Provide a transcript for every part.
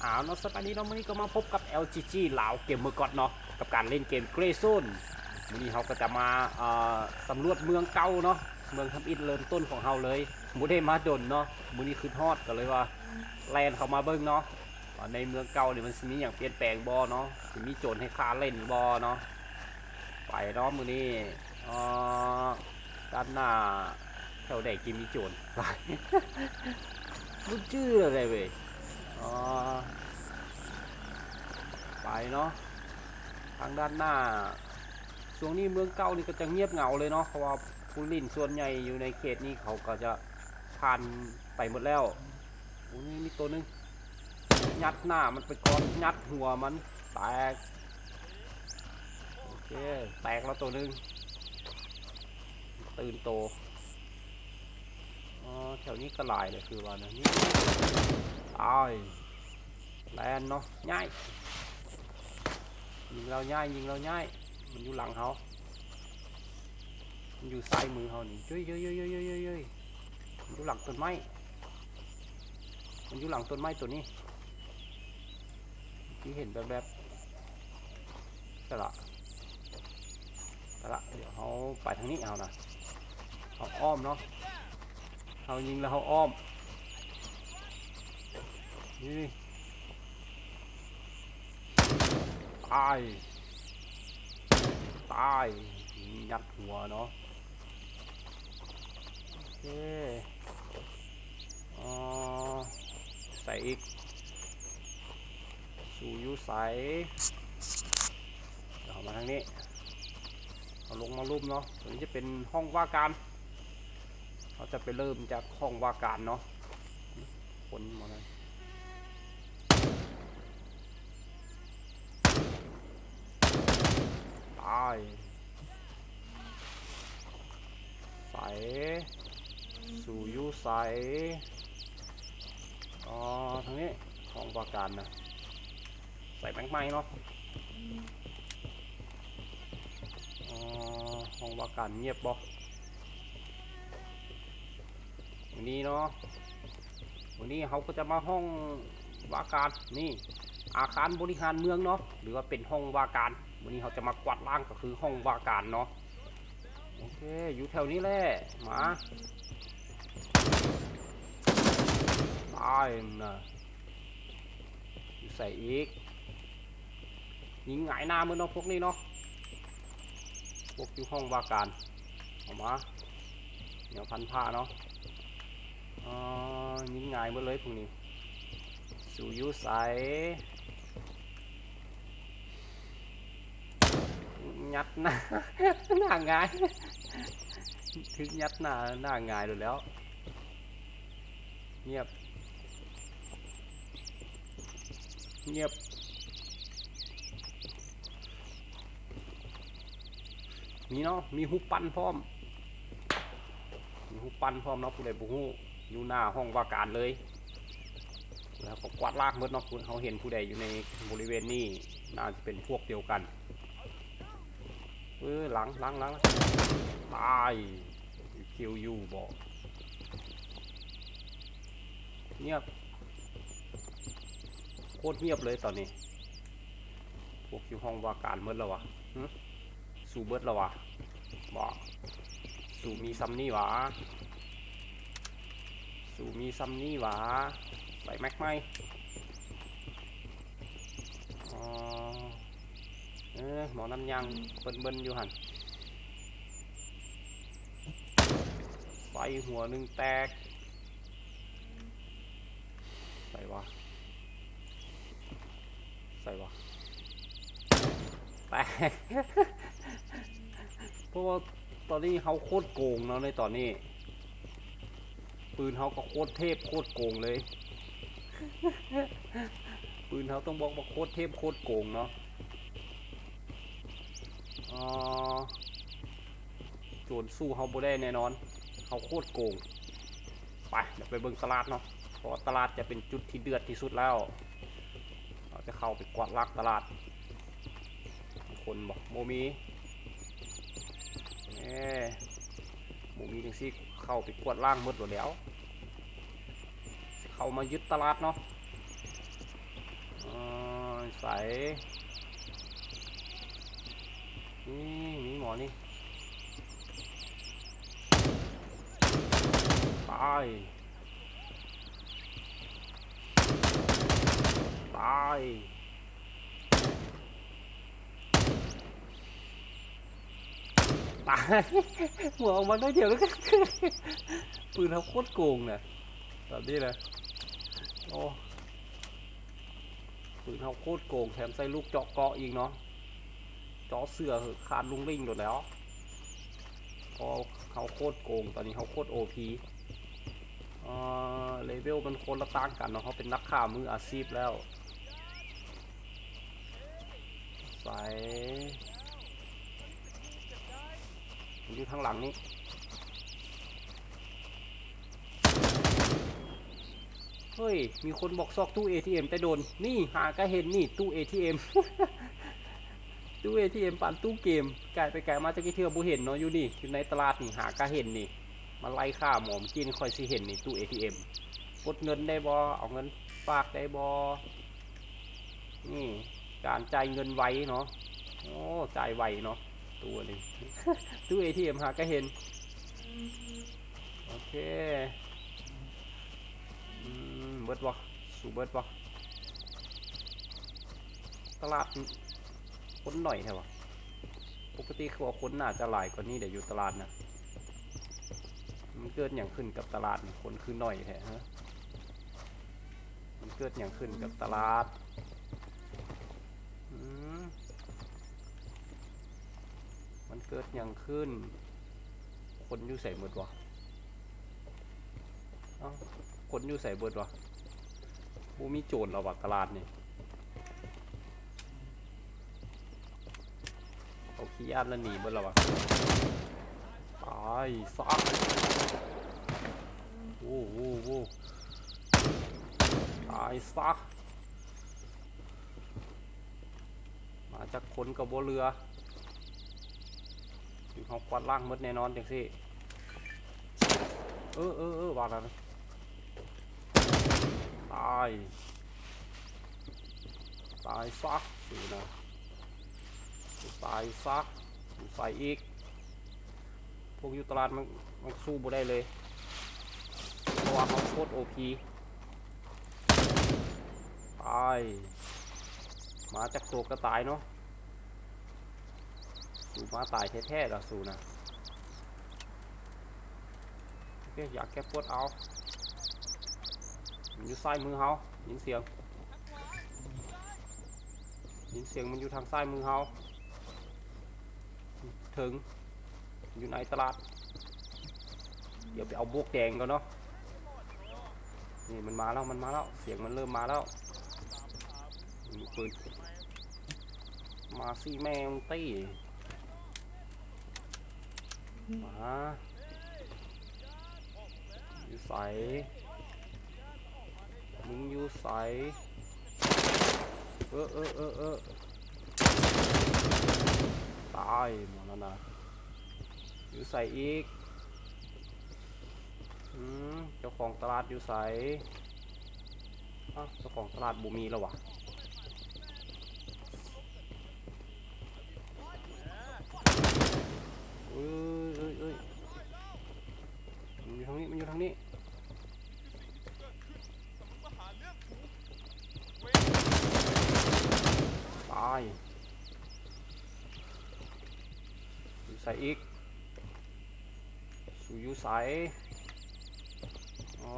เอาเนาะสปานี้เนาะมื้อนี้ก็มาพบกับ LGG ลาวเกมเมอร์กอดเนาะกับการเล่นเกมเกรโซนมื้อนี้เขาก็จะมาเอ่อสำรวจเมืองเก่าเนาะเมืองทำอิฐเริ่มต้นของเฮาเลยบ่ได้มาดนเนาะมื้อนี้คือฮอดก็เลยว่าแลนเข้ามาเบิ่งเนาะในเมืองเก่านี่มันสิมีหยังเปลี่ยนแปลงบ่เนาะสิมีโจรให้ฆ่าเล่นบ่เนาะไปเนาะมื้อนี้เอ่อด้านหน้าแถวใดกินมีโจรไปรู้ชื่ออะไรเว้ย ไปเนาะทางด้านหน้า ช่วงนี้เมืองเก่านี่ก็จะเงียบเหงาเลยเนาะเพราะว่าผู้ลินส่วนใหญ่อยู่ในเขตนี้เขาก็จะผ่านไปหมดแล้วโอ้นี่มีตัวหนึงยัดหน้ามันไปกอนยัดหัวมันแตกโอเคแตกแล้วตัวหนึงตื่นโตอ๋อแถวนี้ก็หลายเลยคือว่านะนี่ายแลนเนาะง่ายยิงเราง่ายยิงเราง่ายมันอยู่หลังเขามันอยู่ซ้ายมือเขานี่เย้ยเย้ยเย้ยเย้ยเย้ยย้ยย้ยมันอยู่หลังต้นไม้มันอยู่หลังต้นไม้ตัวนี้ที่เห็นแบบแบบๆสละสละเดี๋ยวเขาไปทางนี้เอานะเขาอ้อมเนาะเขายิงแล้วเขาอ้อม นี่นี่ตาย ตายยัดหัวเนาะโอเคอ๋อใส่อีก สู่ยูใส่เดี๋ยวเอามาทางนี้ เอาลงมารูปเนาะตัวนี้จะเป็นห้องว่าการ เราจะไปเริ่มจากห้องว่าการเนาะคนมาเลย ตายใสสู่ยุใสอ๋อทางนี้ห้องว่าการนะใส่แบงค์ไม้เนาะอ๋อห้องว่าการเงียบบ่วันนี้เนาะวันนี้เขาก็จะมาห้องว่าการนี่อาคารบริหารเมืองเนาะหรือว่าเป็นห้องว่าการ วันนี้เขาจะมากวาดล้างก็คือห้องว่าการเนาะโอเคอยู่แถวนี้แหละมาตายนะอยู่ใส่อีกยิงหงายหน้ามือเนาะพวกนี้เนาะพวกอยู่ห้องว่าการออกมาเดี๋ยวพันผ้าเนาะอ๋อยิงง่ายหมดเลยพวกนี้สู่อยุใส ยัดหน้าหน้าง่ายถึงยัดหน้าหน้าง่ายเลยแล้ว เงียบ เงียบ มีเนาะมีหุบปันพร้อม มีหูปั้นพร้อมเนาะผู้ใดผู้หูอยู่หน้าห้องว่าการเลย แล้วก็กวาดลากหมดเนาะเขาเห็นผู้ใดอยู่ในบริเวณนี้น่าจะเป็นพวกเดียวกัน เออหลังหลังหลังตายคิวยูบอกเงียบโคตรเงียบเลยตอนนี้พวกอยู่ห้องว่าการเมื่อแล้ววะหึสู่เบิดแล้ววะบอกสู่มีซัมนี่หวาสู่มีซัมนี่หวาใส่แม็กไหม เออหมอน้ำยังเบิ้นเบิ้นอยู่หันไฟหัวหนึ่งแตกใส่วะใส่วะแตกเพราะว่าตอนนี้เขาโคตรโกงเนาะในตอนนี้ ปืนเขาก็โคตรเทพโคตรโกงเลย ปืนเขาต้องบอกว่าโคตรเทพโคตรโกงเนาะ อ๋อโจรสู้เขาบ่ได้แน่นอนเขาโคตรโกง ไปเดี๋ยวไปเบิ่งตลาดเนาะเพราะตลาดจะเป็นจุดที่เดือดที่สุดแล้ว เราจะเข้าไปกวาดลักตลาด คนบอกโมมีเอ้หมูมีจังซี่เข้าไปกวดล่างหมดหมดแล้ว เข้ามายึดตลาดเนาะใส นี่มีหมอนี่ตายตายตายหัวออกมาได้เดียวแล้วก็ปืนเขาโคตรโกงนะแบบนี้นะโอ้ปืนเขาโคตรโกงแถมใส่ลูกเจาะเกาะอีกเนาะ จาะเสือเหอะขาดลุงลิงหมดแล้วพอเขาโคตรโกงตอนนี้เขาโคตรโอพีเลเวลมันคนละต่างกันเนาะเขาเป็นนักฆ่ามืออาชีพแล้วใส่มันอยู่ทางหลังนี้เฮ้ย มีคนบอกซอกตู้ ATM แต่โดน นี่หาก็เห็นนี่ตู้ ATM ตู้ ATM ปานตู้เกมกลายไปกลายมาจะกี่เทือบุเห็นเนาะอยู่นี่อยู่ในตลาดนี่หาก็เห็นนี่มาไล่ค่าหมอมกินคอยสิเห็นนี่ตู้ ATM กดเงินได้บอเอาเงินฝากได้บอนี่การจ่ายเงินไวเนาะโอ้จ่ายไวเนาะตัวนี้ตู้ ATM หาก็เห็นโอเคเบิร์ดวะสู่เบิร์ดวะตลาด คนหน่อยแค่วะปกติคือว่าคนน่าจะหลายกว่านี้เดี๋ยวอยู่ตลาดนะมันเกิดอย่างขึ้นกับตลาดคนคือหน่อยแท้ฮะมันเกิดอย่างขึ้นกับตลาดมันเกิดอย่างขึ้น คนอยู่ใส่หมดวะคนอยู่ใส่เบิดวะบูมีโจรเราวะตลาดนี่ เขาขี้ยานแล้วหนีบิดแล้วะตายซักโว้โว้โว้ตายซักมาจากคนกับบเรืออยู่เขาควันล่างมดแน่นอนจังสิเออเออเออว่าแล้วตาย ตายซักสูนะ ตายซักใส่อีก พวกอยู่ตลาดมันมันสู้บ่ได้เลยเพราะว่าเขาโคตรโอพีตายมาจากตัวกระต่ายเนาะสูมาตายแท้ๆละสูนะโอเคอยากแก้ปวดเอามันอยู่ซ้ายมือเฮายินเสียงยินเสียงมันอยู่ทางซ้ายมือเฮา ถึง อยู่ในตลาด เดี๋ยวไปเอาบวกแดงก่อนเนาะนี่มันมาแล้วมันมาแล้ว เสียงมันเริ่มมาแล้วมีปืนมาซี่แมงตี้มาอยู่ใสมึงอยู่ใสเออเออเออเออ ตายหมดแล้วนะอยู่ใส่อีกอืมเจ้าของตลาดอยู่ใสอ้าวเจ้าของตลาดบุมีแล้ววะเอ้ยเอ้ยเอ้ยมันอยู่ทางนี้ มันอยู่ทางนี้ตาย ใส่อีกสู่อยู่ใส่อ๋อ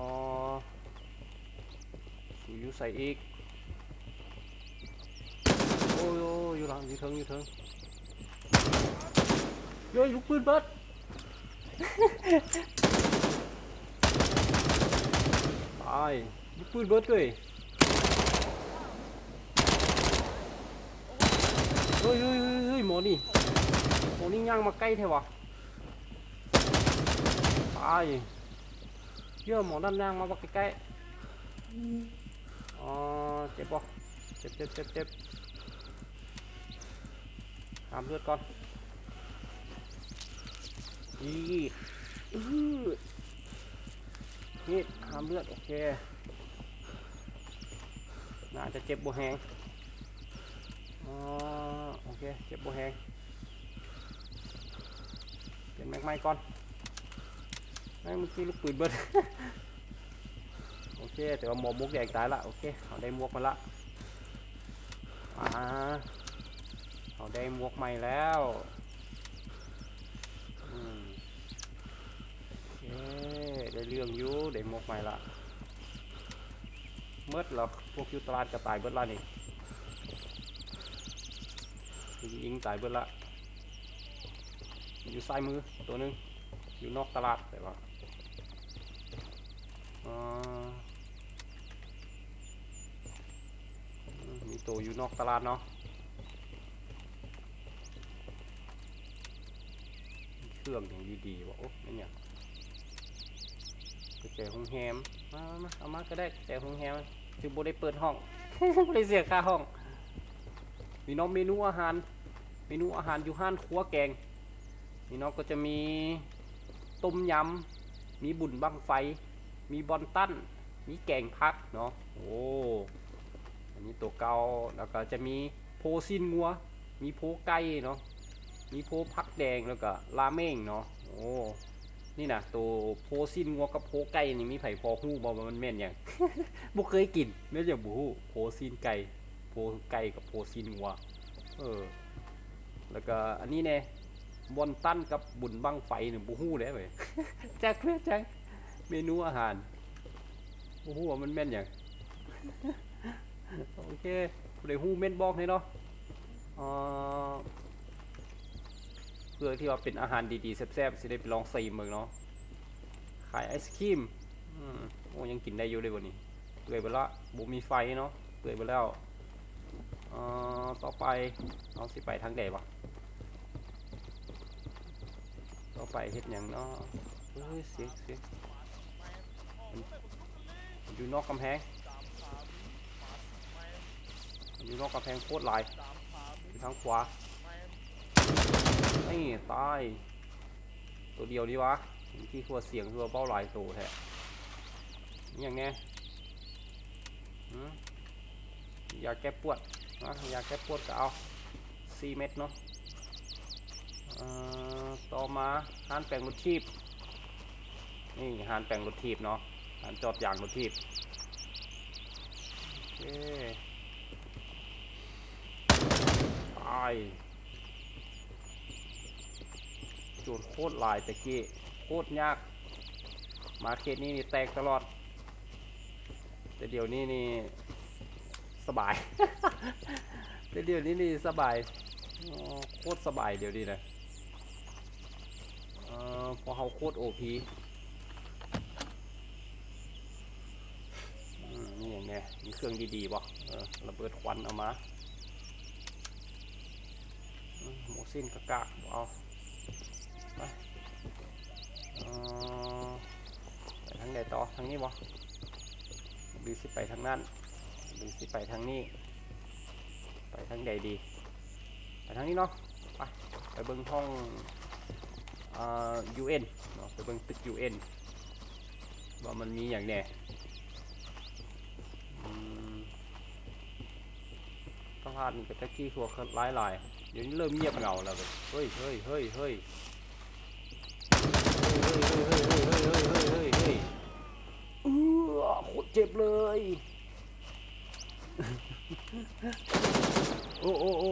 สู่อยู่ใส่อีก โอ้ยอยอยู่หลังอยู่เทิงอยู่เทิงเฮ้ยลูกปืนเบิดตายลูกปืนเบิดเลยเฮ้ยเฮ้ยเฮ้ยเฮ้ยหมอนี่ หมอนี่ย่างมาใกล้แท้วะตายเยอะหมอด้านย่างมาบักใกล้ๆอ๋อเจ็บปะเจ็บเจ็บเจ็บเจ็บหามเลือดก่อนอีอื้อนี่หามเลือดโอเคน่าจะเจ็บบ่แหงอ๋อโอเค เจ็บโบแหงเป ลี่ยนแม็กไม้ก่อนแม่งเมื่อกี้ลูกปืนเบิด โอเค แต่ว่าหมอมุกแดงตายละ โอเคเอาได้หมวกมาละอ่าเอาได้หมวกใหม่แล้วอืมโอเคได้เรื่องอยู่ได้หมวกใหม่ละเมื่อเหรอพวกยูตลาดกระต่ายเบิดละนี่ยิยิงตายเบิดละ อยู่ซ้ายมือตัวหนึง อยู่นอกตลาดแต่ว่าอมีตัวอยู่นอกตลาดเนาะเครื่องอย่างดีๆว่าโอ้ไม่เนี่ยกระแจห้องแฮมมามาเอามาก็ได้กระแจห้องแฮมคือโบได้เปิดห้องโบได้เสียค่าห้อง มีน้องเมนูอาหาร เมนูอาหารอยู่ห้านครัวแกง นี่เน้องก็จะมีต้มยำมีบุญบังไฟ มีบอนตันมีแกงพักเนาะโอ้อันนี้ตัวเกาแล้วก็จะมีโพซินงัว มีโพไก่เนาะมีโพพักแดงแล้วก็ราเม่งเนาะโอ้นี่นะตัวโพซินงัวกับโพไก่นี่มีไผ่พอฮู้บ่ว่ามันแม่นหยังบ่เคยกินแม่นหยังบ่ฮู้โพซินไก่โพไก่กับโพซินงัวเออแล้วก็อันนี้แน่ บอนตันกับบุญบังไฟนี่บ่ฮู้แล้วเว้ยจักแม่จังเมนูอาหารบ่ฮู้ว่ามันแม่นหยังโอเคผู้ใดฮู้เม่นบอกให้เนาะเอ่อเพื่อที่ว่าเป็นอาหารดีๆแซ่บๆสิได้ไปลองซีมเบิ่งเนาะขายไอศครีมอืมโอ้ยังกินได้อยู่เลยวันนี้เปื่อยไปละบุมีไฟเนาะเปื่อยไปแล้วเอ่อต่อไปเอาสิไปทางใดวะ ต่อไปเฮ็ดหยังเนาะเฮ้ยเสียงเสียงมันอยู่นอกกำแพง อยู่นอกกำแพงโคตรหลายอยู่ทางขวานี่ตาย ตัวเดียวดีวะที่ขัวเสียงคือเป้าหลายตัวแท้นี่อย่างเนี้ยาแก้ปวดนะยาแก้ปวดก็เอา4เม็ดเนาะ ต่อมาหานแปลงรถทีบนี่หานแปลงรถทีบเนาะหานจอดยางรถทีบโอเคตายโจนโคตรหลายตะกี้โคตรยาก มาเขตนี้นี่แตกตลอด แต่เดี๋ยวนี้นี่สบาย แต่เดี๋ยวนี้นี่สบายโคตรสบายเดี๋ยวนี้นะ เออเพอเขาโคตรโอพีนี่อย่างเนี้ยมีเครื่องดีๆป่ะเออระเบิดควันเอามาอืมหมูสิ้นกะกะเอาไปทางไหนต่อทางนี้บ่หรือสิไปทางนั้นหรือสิไปทางนี้ ไปทางใดดี ไปทางนี้เนาะไปไปเบิ่งห้อง อ่า UN เนาะไปเบิ่งตึอ็นว่ามันมีอย่างแน่ต้องนี่ก็ตะกี้ทัวร์หล่ยลายเดี๋ยวนี้เริ่มเงียบเงาแล้วเฮ้ยเฮ้ยเฮ้ยเฮ้ยโคตรเจ็บเลย โอ้โอ้โอ้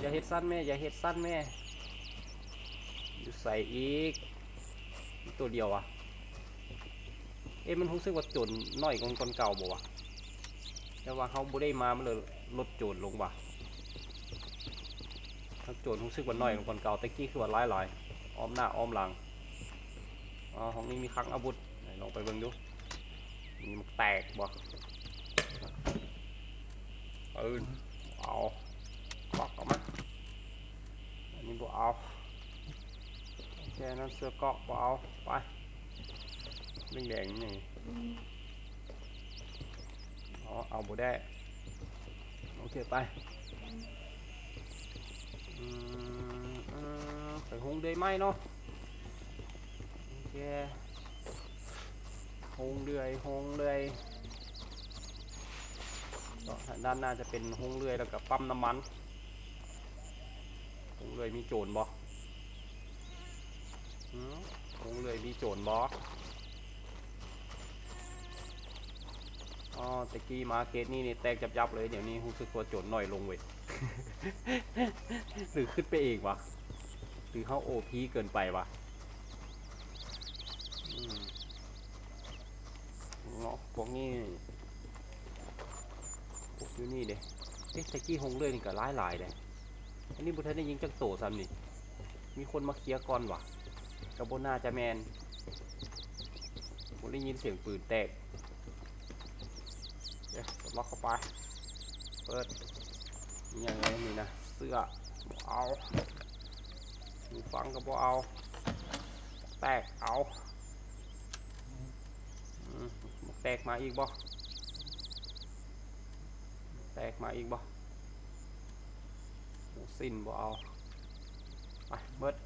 อย่าเฮ็ดสั้นแม่ อย่าเฮ็ดสั้นแม่ ใส่อีก ตัวเดียวอะเอ๊ะมันรู้สึกว่าจนน้อยกว่าคนเก่าบ่วะแต่ว่าเขาบ่ได้มามันเลยลดโจรลงว่ะถ้าโจรรู้สึกว่าน้อยกว่าคนเก่าต่กี้คือว่าหลายหลายอ้อมหน้าอ้อมหลังอ๋อห้องนี้มีคลังอาวุธลองไปเบิ่งดูมีมันแตกบ่ปืนเอาควักออกมาอันนี้บ่เอา ค่นั้นเสื้อเกาะบ่เอาไปแดงๆนี่อ๋อเอาบ่ได้โอเคไปอืมอืมไปหงเดือยไหมเนาะโอเคหงเดือยหงเดือยก็ด้านหน้าจะเป็นห้องเลื่อยแล้วก็ปั๊มน้ำมันห้องเลื่อยมีโจรบ่ หืมห้องเลยมีโจรบ่อ๋อตะกี้มาเกตนี่นี่แตกจับๆเลย เดี๋ยวนี้รู้สึกว่าโจรหน่อยลงเว้ยหรือขึ้นไปเองวะหรือเขาโอพีเกินไปวะอืมเนาะพวกนี้พวกอยู่นี่เด้เอ๊ะตะกี้หงเลยนี่ก็ร้ายหลายเลยอันนี้บุทันได้ยิงจังโตซ้ำนี่ มีคนมาเคลียร์ก่อนวะ กระบนน่าจะแมนผมได้ยินเสียงปืนแตกเดี๋ยวล็อกเข้าไป เปิดมีอย่างไรนี่นะ เสื้อบเอาหูฟังก็บ่เอา แตกเอาแตกมาอีกบ่ แตกมาอีกบ่หมูสิ้นบ่เอา ไปเบิด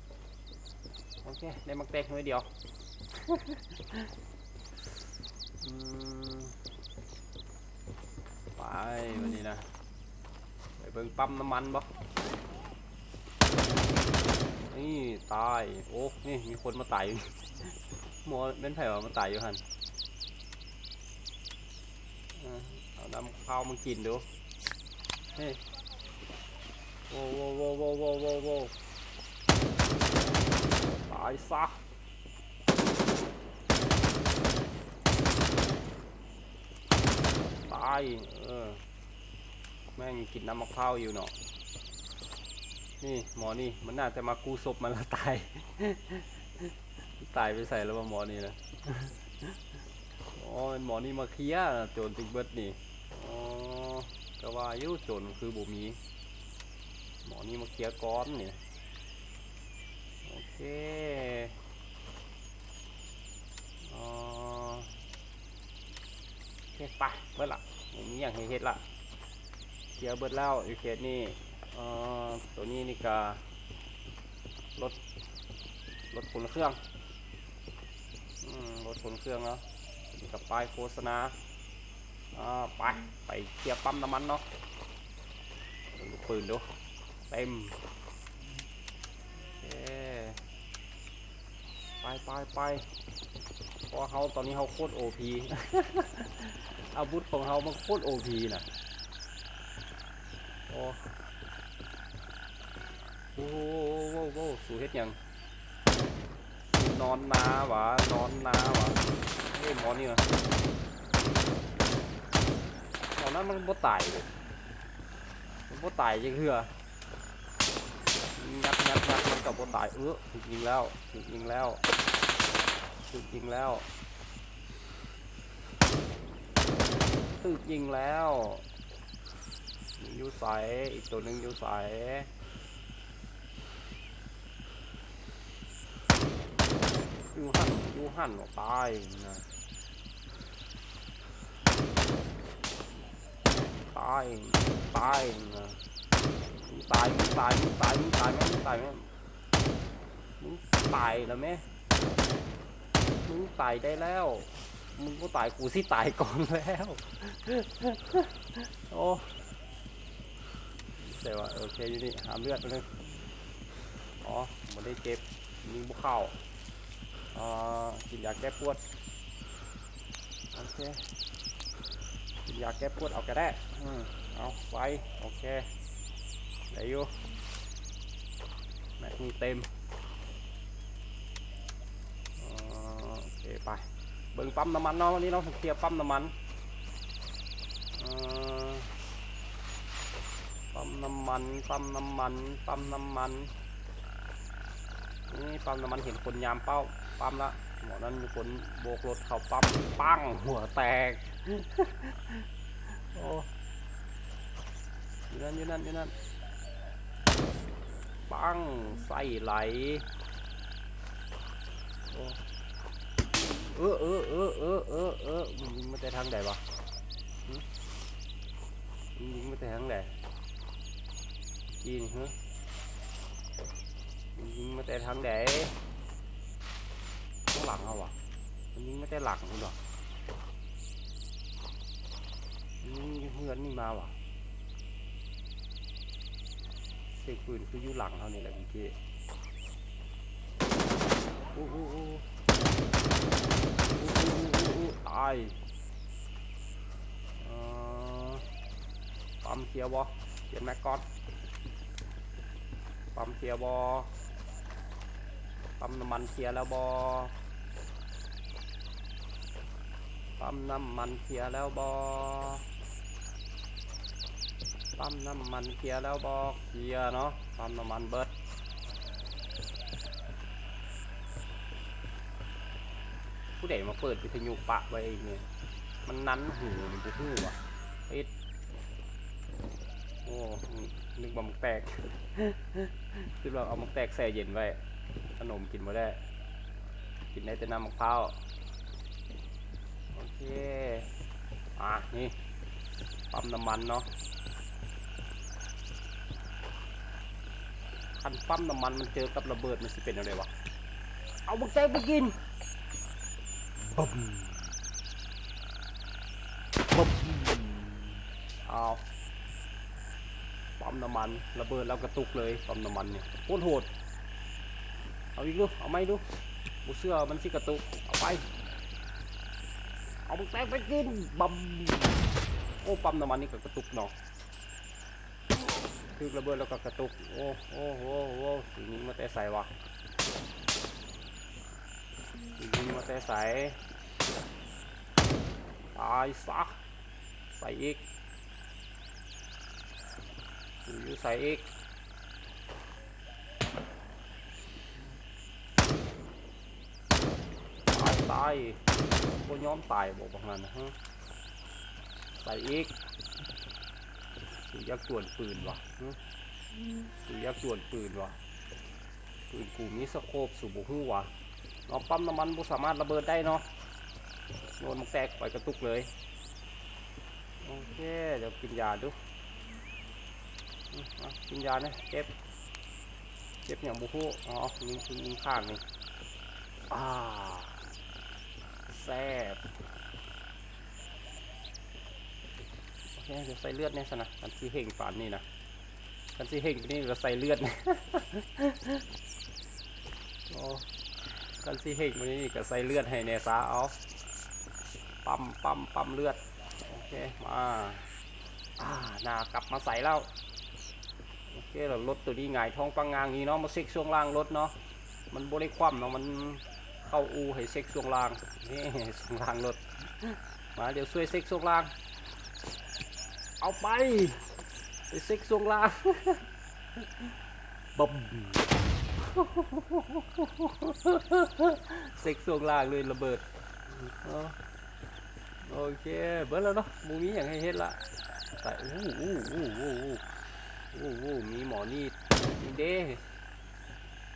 โอเคได้มักแตกหน่อยเดียวไปวันนี้นะไปเบิ่งปั๊มน้ำมันบ่นี่ตาย โอ้นี่มีคนมาตายอยู่หมอเป็นไผ่ว่ามาตายอยู่หันเอาน้ำข้าวมากินดูเฮ้ยโว้โว้โว้โว้โว้โว้โว้ ตายซะตายเออแม่งกินน้ำมะพร้าวอยู่เนาะนี่หมอนี่มันน่าจะมากู้ศพมันละตาย ตายไปใส่แล้วว่าหมอนี่นะอ๋อเป็นหมอนี่มาเคลียร์โจรติงเบิดนี่อ๋อก็ว่ายุโจรคือบุมี หมอนี่มาเคลียร์ก้อนเนี่โอ เคอ๋อโอเคไปเบิดละไม่มีอย่างให้เฮ็ดละเคียร์เบิดแล้วอีกเคสนี่อ่อตัวนี้นี่ก็รถรถขนเครื่องอืมรถขนเครื่องเนาะนี่กับป้ายโฆษณาอ่าไปไปเคียร์ปั๊มน้ำมันเนาะดูลูกปืนดูเต็มโอ ไปไปไปเพราะเขาตอนนี้เขาโคตรโอพีอาวุธของเขามันโคตรโอพีน่ะโอ้โอ้โหโว้โว้สูเฮ็ดยัง นอนนาวะนอนนาวะเฮ้ยมอนี่วะตอนนั้นมันบ่ตายเลยมันบ่ตายจังเหือ ยัดยัดมันกับบ่ตายเออถูกยิงแล้วถูกยิงแล้วถูกยิงแล้วถูกยิงแล้วอยู่ใสอีกตัวหนึ่งอยู่ใสยูหันยูหันออกตายนะตายตายนะมึงตายตายตายตายไหมมึงตายไหมมึง ตายแล้วไหมมึงตายได้แล้ว มึงก็ตายกูสิตายก่อนแล้ว โอ้เสียว่ะโอเคอยู่นี่หาเลือดไปเลยอ๋อไม่ได้เก็บยิงบุกเข้าอ่ากินยาแก้ปวด โอเค กินยาแก้ปวดเอาก็ได้อืมเอาไฟ โอเค ได้อยู่แม็กนี่เต็มอ่าโอเค ไปเบิ่งปั๊มน้ำมันเนาะวันนี้เราเคลียร์ปั๊มน้ำมันปั๊มน้ำมันปั๊มน้ำมันปั๊มน้ำมันนี่ปั๊มน้ำมันเห็นคนยามเป้าปั๊มละหมอนั้นมีคนโบกรถเขาปั๊มปังหัวแตกโอ้อยู่นั่นอยู่นั่นอยู่นั่นปังไส้ไหลโอ้ เออเออเออเออเออเออมึงยิงมาแต่ทางไหนวะมึงยิงมาแต่ทางไหนจีนฮะมึงยิงมาแต่ทางไหนข้างหลังเขาอะมันยิงม่ได้หลังคุณหรอกยิงอยู่เฮือนนี่มาวะเสียงปืนคืออยู่หลังเขานี่แหละพี่เก้โอ้โหโอ้โหโอ้โหโอ้โหโอ้โห ตายเอ่ปั๊มเคลียร์บอเปลี่ยนแม็กก่อนปั๊มเคลียร์บอปั๊มน้ำมันเคลียร์แล้วบอปั๊มน้ำมันเคลียร์แล้วบอปั๊มน้ำมันเคลียร์แล้วบอเคลียร์เนาะปั๊มน้ำมันเบิด ผู้ใดมาเปิดวิทยุปะไว้เนี่ยมันนั้นหูมันจะหูอะเอ็ดโอ้นึกว่ามันแตกคิดว่าเอามันแตกแช่เย็นไว้ขนมกินมาได้ กินได้แต่น้ำมะพร้าวโอเคอะนี่ปั๊มน้ำมันเนาะคันปั๊มน้ำมันมันเจอกับระเบิดมันสิเป็นอะไรวะเอาบักแตงไปกิน บึ้มบึ้มเอาปั๊มน้ำมันระเบิดแล้วกระตุกเลยปั๊มน้ำมันเนี่ยโคตรโหดเอาอีกดูเอาไม่ดูบูเสื้อมันสิกระตุกเอาไปเอาบักแตงไปกินบัมโอ้ปั๊มน้ำมันนี่ก็กระตุกเนาะคือระเบิดแล้วก็กระตุกโอ้โอ้โอ้โอ้สีนี้มาแต่ใส่วะ สีนี้มาแต่ใส่ตายซะใส่อีกอยู่ใส่อีกตายตายบ่ยอมตายบอกบางนั้นนะฮะใส่อีกสูยักษ์จวนปืนวะสูยักษ์จวนปืนวะปืนกูมีสโคปสูบหูวะ เนาะปั๊มน้ำมันบ่สามารถระเบิดได้เนาะโดนมันแตกไปกระตุกเลยโอเคเดี๋ยวกินยาดูกินยาเนี่ยเจ็บเจ็บอย่างบุหูอ๋อยิงยิงข้างนี่อ่าแซ่บโอเคเดี๋ยวใส่เลือดเนี่ยสนะกันซีเฮงฝานนี่นะกันซีเฮงนี่เราใส่เลือดนะโอ้ กันซีเฮงไปนี่ก็ใส่เลือดให้เนซาเอาปั๊มปั๊มปั๊มเลือด โอเค มาอ่าหนากลับมาใส่แล้วโอเคเรารถตัวนี้หงท้องปังงางนี้เนาะมาเช็คช่วงล่างรถเนาะมันบริคว่ำเนาะมันเข้าอูให้เซ็กช่วงล่างนี่ช่วงล่างรถมาเดี๋ยวช่วยเซ็กช่วงล่าง เอาไปไปเซ็กช่วงล่างบ๊อบ เซ็กช่วงล่างเลยระเบิดโอเคเบิร์แล้วเนาะมูนี้อย่างให้เฮ็ดละใส่อู้อู้อู้อู้อู้อู้อู้มีหมอนี่นี่เด้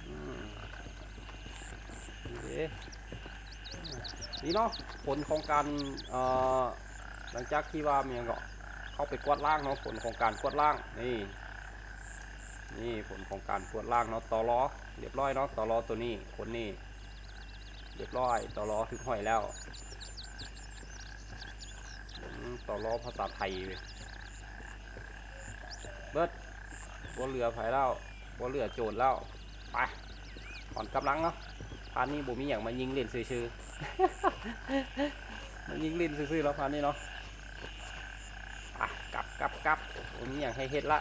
อืมนี่นี่เนาะผลของการเอ่อหลังจากที่ว่าเมียก็เข้าไปกวาดล่างเนาะผลของการกวาดล่างนี่นี่ผลของการกวาดล่างเนาะต่อล้อ เรียบร้อยเนาะต่อล้อตัวนี้ผลนี่เรียบร้อยต่อล้อถึงห้อยแล้วต่อล้อภาษาไทยเว้ยเบิดบัวเรือไผ่แล้วบัวเรือโจรแล้วไปถอนกำลังเนาะพานนี้บ่มีอย่างมายิงเล่นซื่อๆมายิงเล่นซื่อๆแล้วพานนี้เนาะอะกลับกลับกลับบ่มีอย่างให้เฮ็ดละ